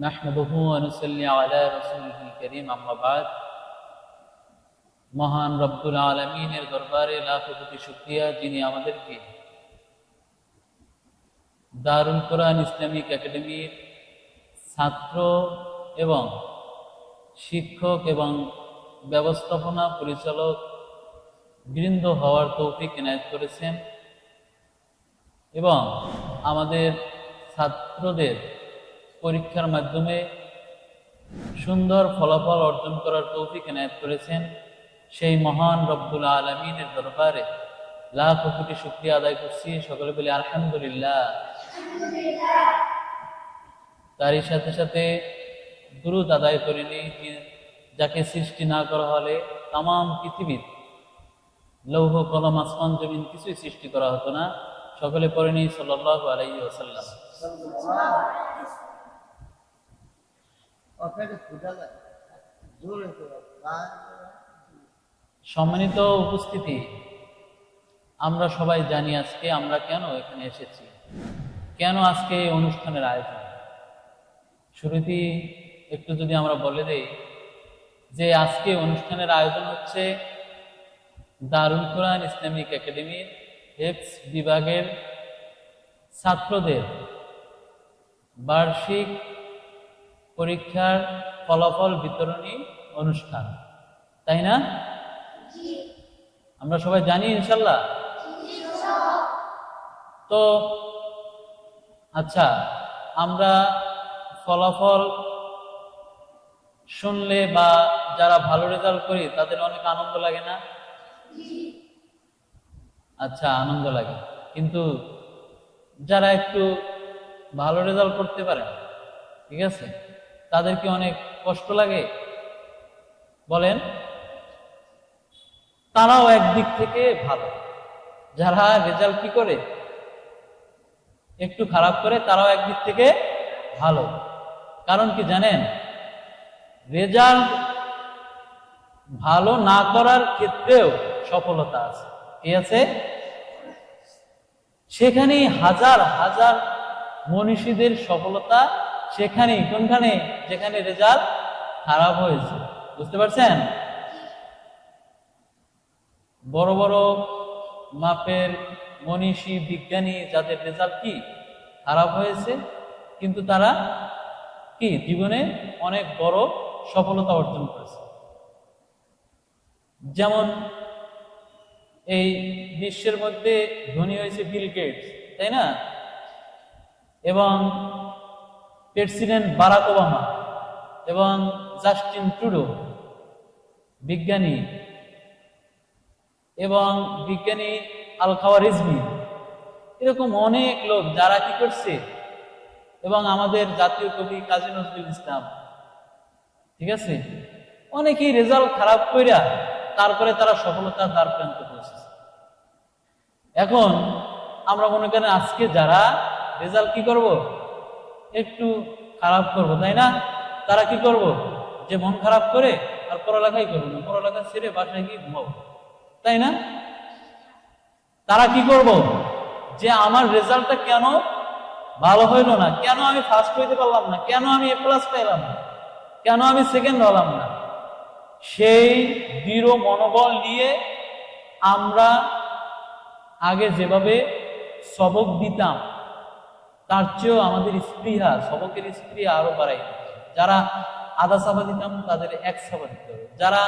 নাহমাদুহু ওয়া নুসাল্লি আলা রাসূলিল মহান রব্দুল আলমিনের দরবারে লাখপতি কোটি যিনি আমাদেরকে দারুল কোরআন ইসলামিক একাডেমির ছাত্র এবং শিক্ষক এবং ব্যবস্থাপনা পরিচালক বৃন্দ হওয়ার তৌফিক এনায়ত করেছেন এবং আমাদের ছাত্রদের পরীক্ষার মাধ্যমে সুন্দর ফলাফল অর্জন করার তৌফিক এনায়ত করেছেন সেই মহান রব্বুল আলমিনের দরবারে। লাখ কোটি শুক্রিয়া আদায় করছি। সকলে বলি আলহামদুলিল্লাহ। তারই সাথে সাথে দ্রুত আদায় করে নিই। যাকে সৃষ্টি না করা হলে তাম পৃথিবীর লৌহ, কলম, আসমান, জমিন কিছুই সৃষ্টি করা হতো না। সকলে পড়ে নিই সাল্লাহ আলাই ওসাল্লাম অফেরে ফুটা যায় জোরে করে সম্মানিত উপস্থিতি, আমরা সবাই জানি আজকে আমরা কেন এখানে এসেছি। কেন আজকে এই অনুষ্ঠানের আয়োজন? শুরুতেই একটু যদি আমরা বলে দেই যে আজকে অনুষ্ঠানের আয়োজন হচ্ছে দারুল কোরআন ইসলামিক একাডেমির এক্স বিভাগের ছাত্রদের বার্ষিক পরীক্ষার ফলাফল বিতরণী অনুষ্ঠান। তাই না? আমরা সবাই জানি ইনশাল্লাহ? তো আচ্ছা আমরা ফলাফল শুনলে বা যারা ভালো রেজাল্ট করি, তাদের অনেক আনন্দ লাগে না? আচ্ছা আনন্দ লাগে। কিন্তু যারা একটু ভালো রেজাল্ট করতে পারে ঠিক আছে? তাদের কি অনেক কষ্ট লাগে। বলেন, তারাও একদিক থেকে ভালো। যারা রেজাল্ট কি করে? একটু খারাপ করে, তারাও একদিক থেকে ভালো। কারণ কি জানেন? রেজাল্ট ভালো না করার ক্ষেত্রেও সফলতা আছে। কি আছে? সেখানেই হাজার হাজার মনীষীদের সফলতা সেখানেই কোনখানে? যেখানে রেজাল্ট খারাপ হয়েছে। বুঝতে পারছেন? বড় বড় মাপের মনীষী, বিজ্ঞানী, যাদের রেজাল্ট কি? খারাপ হয়েছে, কিন্তু তারা কি? জীবনে অনেক বড় সফলতা অর্জন করেছে। যেমন এই বিশ্বের মধ্যে ধনী হয়েছে বিল গেটস তাই না? এবং প্রেসিডেন্ট বারাক ওবামা এবং জাস্টিন ট্রুডো, বিজ্ঞানী এবং বিজ্ঞানী আল খাওয়ারিজমি এরকম অনেক লোক যারা কি করছে এবং আমাদের জাতীয় কবি কাজী নজরুল ইসলাম, ঠিক আছে? অনেকেই রেজাল্ট খারাপ কইরা তারপরে তারা সফলতার দ্বার প্রান্ত পৌঁছেছে। এখন আমরা মনে করেন আজকে যারা রেজাল্ট কি করব? একটু খারাপ করব, তাই না? তারা কি করব? যে মন খারাপ করে আর পড়ালেখাই করব না, পড়ালেখা ছেড়ে বাসায় গিয়ে ঘুমাবো, তাই না? তারা কি করব? যে আমার রেজাল্টটা কেন ভালো হইল না, কেন আমি ফার্স্ট হইতে পারলাম না, কেন আমি এ প্লাস পাইলাম না, কেন আমি সেকেন্ড হলাম না, সেই দৃঢ় মনোবল নিয়ে আমরা আগে যেভাবে সবক দিতাম তার চেয়েও আমাদের স্পৃহা সবকের স্পৃহা আরও বাড়াই। যারা আধা সাবা দিতাম, তাদের এক সাবা দিতে হবে। যারা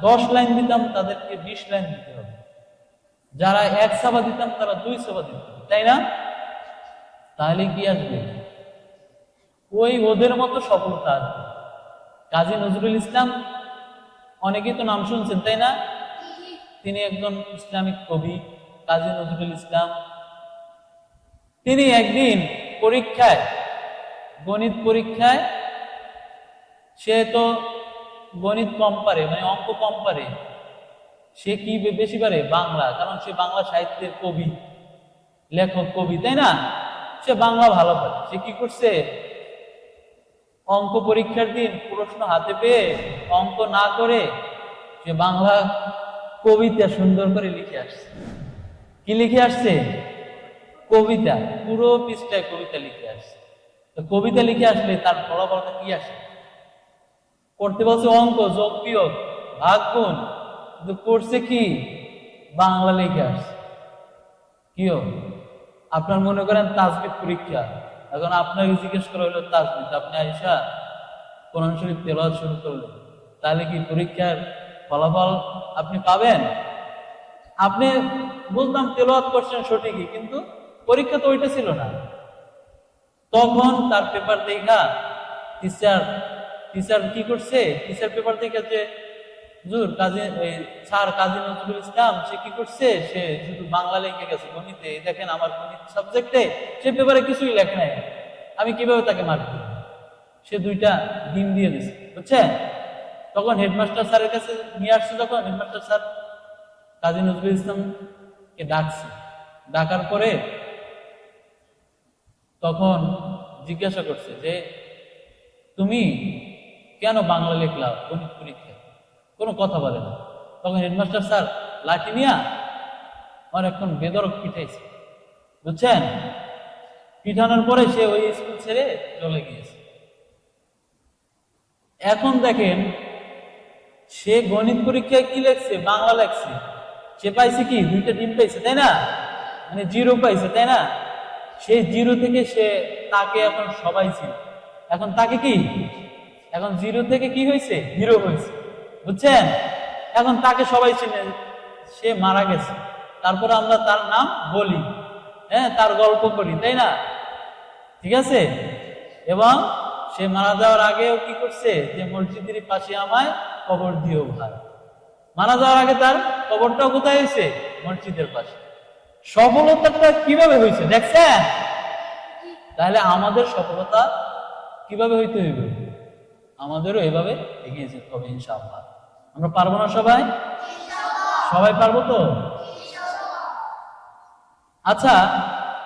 দশ লাইন দিতাম, তাদেরকে বিশ লাইন দিতে হবে। যারা এক সাবা দিতাম, তারা দুই সাবা দিতে তাই না? তাহলে কি আসবে? ওই ওদের মতো সফলতা আসবে কাজী নজরুল ইসলাম, অনেকেই তো নাম শুনছেন, তাই না? তিনি একজন ইসলামিক কবি, কাজী নজরুল ইসলাম। তিনি একদিন পরীক্ষায়, গণিত পরীক্ষায়, সে তো গণিত কম পারে মানে অঙ্ক কম পারে। সে কি বেশি পারে? বাংলা, কারণ সে বাংলা সাহিত্যের কবি, লেখক, কবি, তাই না? সে বাংলা ভালো পারে। সে কি করছে? অঙ্ক পরীক্ষার দিন প্রশ্ন হাতে পেয়ে অঙ্ক না করে সে বাংলা কবিতা সুন্দর করে লিখে আসছে। কি লিখে আসছে? কবিতা, পুরো পৃষ্ঠায় কবিতা লিখে আসছে। তো কবিতা লিখে আসলে তার ফলাফলটা কি আসে? করতে বলছে অঙ্ক, যোগ, বিয়োগ, ভাগ, গুণ। কিন্তু করছে কি? বাংলা লিখে আসছে। কি আপনার মনে করেন তাজবিদ পরীক্ষা। এখন আপনাকে জিজ্ঞেস করা হলো, তাজবিদ, আপনি আইসা কোরআন শরীফ তেলাওয়াত শুরু করলেন। তাহলে কি পরীক্ষার ফলাফল আপনি পাবেন? আপনি বলতাম তেলাওয়াত করছেন সঠিকই, কিন্তু পরীক্ষা তো ওইটা ছিল না। তখন তার পেপার দেখা টিচার টিচার কি করছে? টিচার পেপার দেখা যে, হুজুর, কাজী স্যার কাজী নজরুল ইসলাম, সে কি করছে? সে শুধু বাংলা লিখে গেছে গণিতে। দেখেন আমার গণিত সাবজেক্টে সে পেপারে কিছুই লেখে নাই। আমি কীভাবে তাকে মার্ক দিব সে দুইটা ডিম দিয়ে দিছে, বুঝছেন? তখন হেডমাস্টার স্যারের কাছে নিয়ে আসছে যখন হেডমাস্টার স্যার কাজী নজরুল ইসলামকে ডাকছে। ডাকার পরে তখন জিজ্ঞাসা করছে যে, তুমি কেন বাংলা লিখলা গণিত পরীক্ষায়? কোনো কথা বলে না। তখন হেডমাস্টার, স্যার, লাঠি নিয়া আমার এখন বেদরক পিঠাইছে বুঝছেন? পিঠানোর পরে সে ওই স্কুল ছেড়ে চলে গিয়েছে। এখন দেখেন, সে গণিত পরীক্ষায় কি লেখছে? বাংলা লেখছে। সে পাইছে কি? দুইটা ডিম পাইছে, তাই না? মানে জিরো পাইছে, তাই না? সেই জিরো থেকে সে তাকে এখন সবাই ছিল এখন তাকে কি? এখন জিরো থেকে কি হয়েছে? হিরো হয়েছে। বুঝছেন? এখন তাকে সবাই চিনে। সে মারা গেছে। তারপরে আমরা তার নাম বলি। হ্যাঁ তার গল্প করি, তাই না? ঠিক আছে? এবং সে মারা যাওয়ার আগেও কি করছে? যে মসজিদের পাশে আমায় কবর দিও ভাই। মারা যাওয়ার আগে তার কবরটাও কোথায় হয়েছে? মসজিদের পাশে। সফলতাটা কীভাবে হয়েছে? দেখছেন? তাহলে আমাদের সফলতা কীভাবে হইতে হইবে? আমাদেরও এভাবে এগিয়ে যেতে হবে ইনশাআল্লাহ। আমরা পারব না সবাই? সবাই পারব তো? আচ্ছা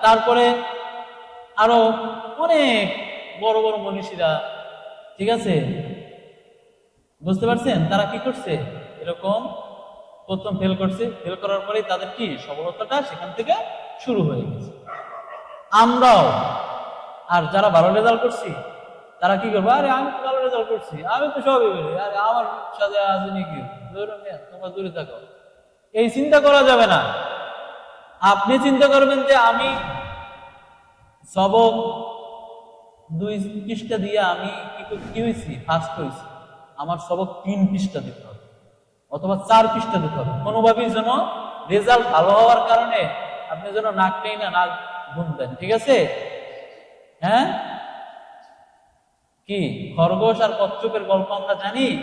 তারপরে আরও অনেক বড় বড় মনীষীরা ঠিক আছে? বুঝতে পারছেন? তারা কি করছে? এরকম প্রথম ফেল করছে ফেল করার পরে তাদের কি? সফলতাটা সেখান থেকে শুরু হয়ে গেছে। আমরাও, আর যারা ভালো রেজাল্ট করছি, তারা কি করব? আরে, আমি তো ভালো রেজাল্ট করছি, আমি তো সবই বলি, আরে, আমার সাথে আছে নাকি তোমরা দূরে থাকো। এই চিন্তা করা যাবে না। আপনি চিন্তা করবেন যে আমি সবক দুই পৃষ্ঠা দিয়ে আমি কি হয়েছি? ফার্স্ট হয়েছি। আমার সবক তিন পৃষ্ঠা দিতে হবে। অথবা চার পৃষ্ঠা দিতে হবে। কোনোভাবেই যেন রেজাল্ট ভালো হওয়ার কারণে আপনি যেন নাকটাই না নাক ঘুমতেন ঠিক আছে? হ্যাঁ? কি? খরগোশ আর কচ্ছপের গল্প আমরা জানি?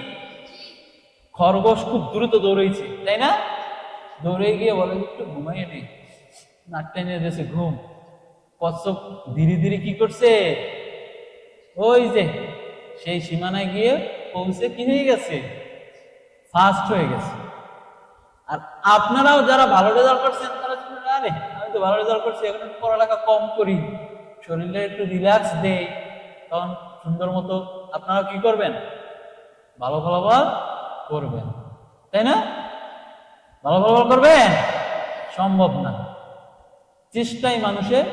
খরগোশ খুব দ্রুত দৌড়েছে তাই না? দৌড়ে গিয়ে বলে, একটু ঘুমাইয়ে নেই নাক টেনে দিয়েছে, ঘুম। কচ্ছপ ধীরে ধীরে কি করছে? ওই যে, সেই সীমানায় গিয়ে পৌঁছে কি হয়ে গেছে। ফার্স্ট হয়ে গেছে। আর আপনারাও যারা ভালো রেজাল্ট করছেন, তারা আরে আমি তো ভালো রেজাল্ট করছি, এখন পড়ালেখা কম করি। শরীরে একটু রিল্যাক্স দেই তখন সুন্দর মতো আপনারা কি করবেন? ভালো ফলাফল করবেন। তাই না? ভালো ফলাফল করবেন? সম্ভব না। চেষ্টাই মানুষের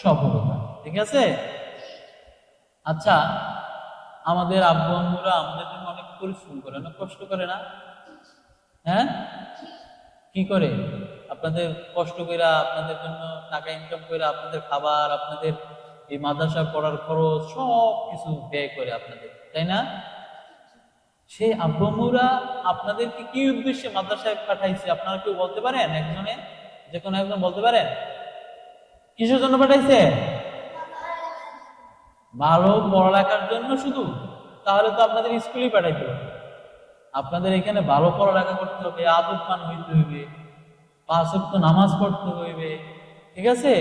সফলতা, ঠিক আছে? আচ্ছা আমাদের আব্বু আম্মুরা আমাদের জন্য পরিশ্রম করে অনেক কষ্ট করে না? হ্যাঁ? কি করে? আপনাদের কষ্ট করে আপনাদের জন্য টাকা ইনকাম করে আপনাদের খাবার, আপনাদের এই মাদ্রাসা পড়ার খরচ সব কিছু ব্যয় করে আপনাদের, তাই না? সেই আব্বুরা আপনাদেরকে কি উদ্দেশ্যে মাদ্রাসায় পাঠাইছে, আপনারা কেউ বলতে পারেন একজনে? যে কোনো একজন বলতে পারেন? কিসের জন্য পাঠাইছে? ভালো পড়ালেখার জন্য শুধু? তাহলে তো আপনাদের স্কুলেই পাঠাইতে হবে। আপনাদের এখানে ভালো পড়ালেখা করতে হবে আদবমান হইতে হইবে, পাঁচ নামাজ পড়তে হইবে, ঠিক আছে?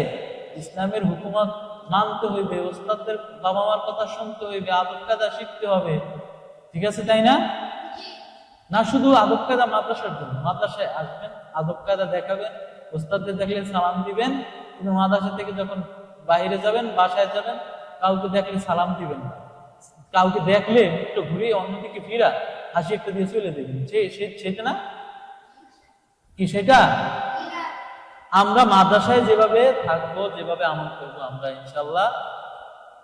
ইসলামের হুকুমত মানতে হইবে, ওস্তাদদের বাবা মার কথা শুনতে হইবে, আদব কাদা শিখতে হবে, ঠিক আছে, তাই না? না, শুধু আদব কায়দা মাদ্রাসার জন্য। মাদ্রাসায় আসবেন, আদব কায়দা দেখাবেন, ওস্তাদদের দেখলে সালাম দিবেন, কিন্তু মাদ্রাসা থেকে যখন বাইরে যাবেন, বাসায় যাবেন, কাউকে দেখলে সালাম দিবেন না। কাউকে দেখলে একটু ঘুরে অন্যদিকে ফিরা, হাসি একটা দিয়ে চলে দেবেন সেটা না? কি সেটা? আমরা মাদ্রাসায় যেভাবে থাকব, যেভাবে আমল করব, আমরা ইনশাল্লাহ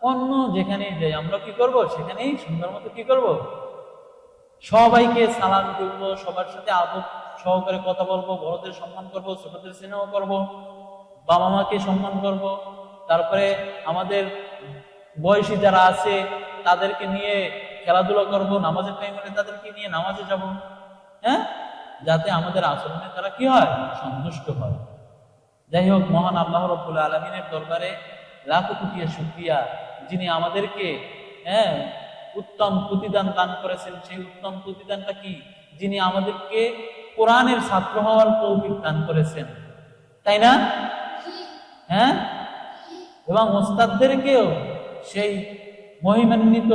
অন্য যেখানে যাই, আমরা কি করব? সেখানেই সুন্দর মতো কি করব? সবাইকে সালাম করব, সবার সাথে আদব সহকারে কথা বলব, বড়দের সম্মান করব, ছোটদের স্নেহ করব বাবা মাকে সম্মান করব। তারপরে আমাদের বয়সী যারা আছে তাদেরকে নিয়ে খেলাধুলা করব নামাজের টাইম হলে তাদেরকে নিয়ে নামাজে যাব। হ্যাঁ? যাতে আমাদের আচরণে তারা কি হয়? সন্তুষ্ট হয়। যাই হোক মহান আল্লাহ রব্বুল আলমিনের দরবারে লাখো কোটিয়া শুক্রিয়া। যিনি আমাদেরকে হ্যাঁ উত্তম প্রতিদান দান করেছেন। সেই উত্তম প্রতিদানটা কি? যিনি আমাদেরকে কোরআনের ছাত্র হওয়ার তৌফিক দান করেছেন। তাই না? হ্যাঁ? এবং ওস্তাদদেরকেও সেই মহিমান্বিত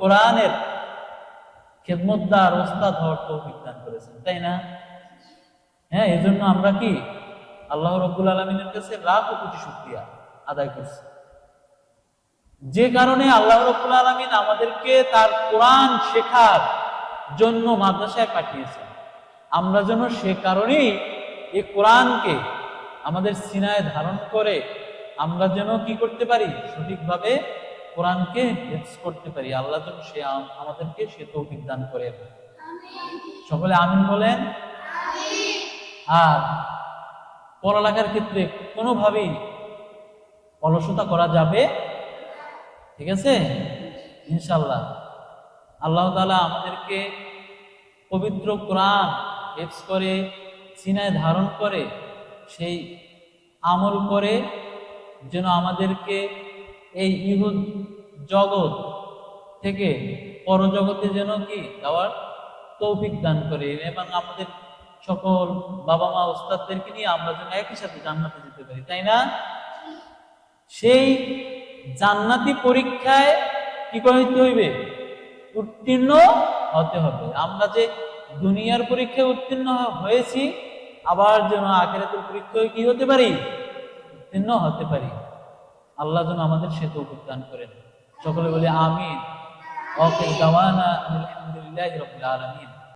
কোরআনের খেদমতদার ওস্তাদ হওয়ার তৌফিক দান করেছেন, তাই না? হ্যাঁ এই জন্য আমরা কি আল্লাহ রব্বুল আলমিনের কাছে লাখ কোটি শুক্রিয়া আদায় করছি। যে কারণে আল্লাহ রব্বুল আলমিন আমাদেরকে তার কোরআন শেখার জন্য মাদ্রাসায় পাঠিয়েছেন। আমরা যেন সে কারণেই এই কোরআনকে আমাদের সিনায় ধারণ করে আমরা যেন কি করতে পারি? সঠিকভাবে কোরআনকে হেফজ করতে পারি, আল্লাহ যেন সে আমাদেরকে সে তৌফিক দান করে। সকলে আমিন বলেন? আর পড়ালেখার ক্ষেত্রে কোনোভাবেই অলসতা করা যাবে? ঠিক আছে? ইনশাল্লাহ আল্লাহ তালা আমাদেরকে পবিত্র কোরআন হেফজ করে, সিনায় ধারণ করে, সেই আমল করে, যেন আমাদেরকে এই ইহুদ জগৎ থেকে পরজগতে যেন কি যাওয়ার তৌফিক দান করে। এবং আমাদের সকল বাবা মা ওস্তাদদেরকে নিয়ে আমরা যেন একই সাথে জান্নাতে যেতে পারি, তাই না? সেই জান্নাতি পরীক্ষায় কি করতে হইবে? উত্তীর্ণ হতে হবে। আমরা যে দুনিয়ার পরীক্ষায় উত্তীর্ণ হয়েছি, আবার যেন আখেরাতের পরীক্ষায় কি হতে পারি? উত্তীর্ণ হতে পারি। আল্লাহ যেন আমাদের সে তৌফিক দান করেন। সকলে বলে আমিন। ওকে দাওয়ানা